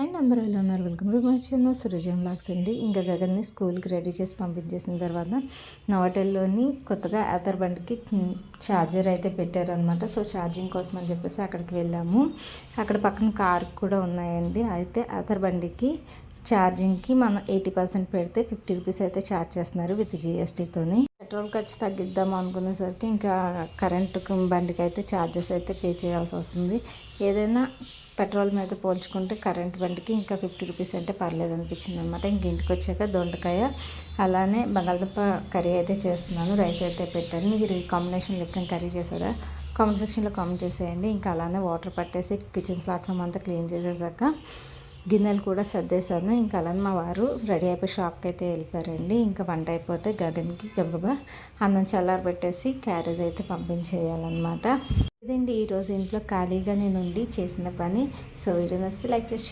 And అందరూ ఎలా ఉన్నారు? Welcome to my channel. సురజం blogs అండి. ఇంకా గగన్ని స్కూల్కి రెడీ చేసి పంపించేసిన తర్వాత నోటెల్లోని కొత్తగా ఆధార్ బండికి ఛార్జర్ అయితే పెట్టారనమాట సో ఛార్జింగ్ కోసం అని చెప్పేసి అక్కడికి వెళ్ళాము. అక్కడ పక్కన కార్ కూడా ఉన్నాయండి. అయితే ఆధార్ బండికి ఛార్జింగ్కి మనం ఎయిటీ పర్సెంట్ పెడితే ఫిఫ్టీ రూపీస్ అయితే ఛార్జ్ చేస్తున్నారు విత్ జిఎస్టీతోని. పెట్రోల్ ఖర్చు తగ్గిద్దాం అనుకునేసరికి ఇంకా కరెంటు బండికి అయితే ఛార్జెస్ అయితే పే చేయాల్సి వస్తుంది. ఏదైనా పెట్రోల్ మీద పోల్చుకుంటే కరెంట్ బండికి ఇంకా ఫిఫ్టీ రూపీస్ అంటే పర్లేదు అనిపించింది అనమాట ఇంక ఇంటికి వచ్చాక దొండకాయ అలానే బంగాళదుంప కర్రీ అయితే చేస్తున్నాను రైస్ అయితే పెట్టాను. మీరు ఈ కాంబినేషన్లో ఎప్పుడైనా కర్రీ చేశారా? కామెంట్ సెక్షన్లో కామెంట్ చేసేయండి. ఇంకా అలానే వాటర్ పట్టేసి కిచెన్ ప్లాట్ఫామ్ అంతా క్లీన్ చేసేసాక గిన్నెలు కూడా సర్దేశాను. ఇంకా అలానే మా వారు రెడీ అయిపోయి షాప్కి అయితే వెళ్ళిపోయారండి. ఇంకా వంట అయిపోతే గగన్కి గబగబా అన్నం చల్లారబెట్టేసి క్యారేజ్ అయితే పంపించేయాలన్నమాట. ఇదండి ఈరోజు ఇంట్లో ఖాళీగా నేను ఉండి చేసిన పని. సో వీడియో నచ్చితే లైక్ చేసి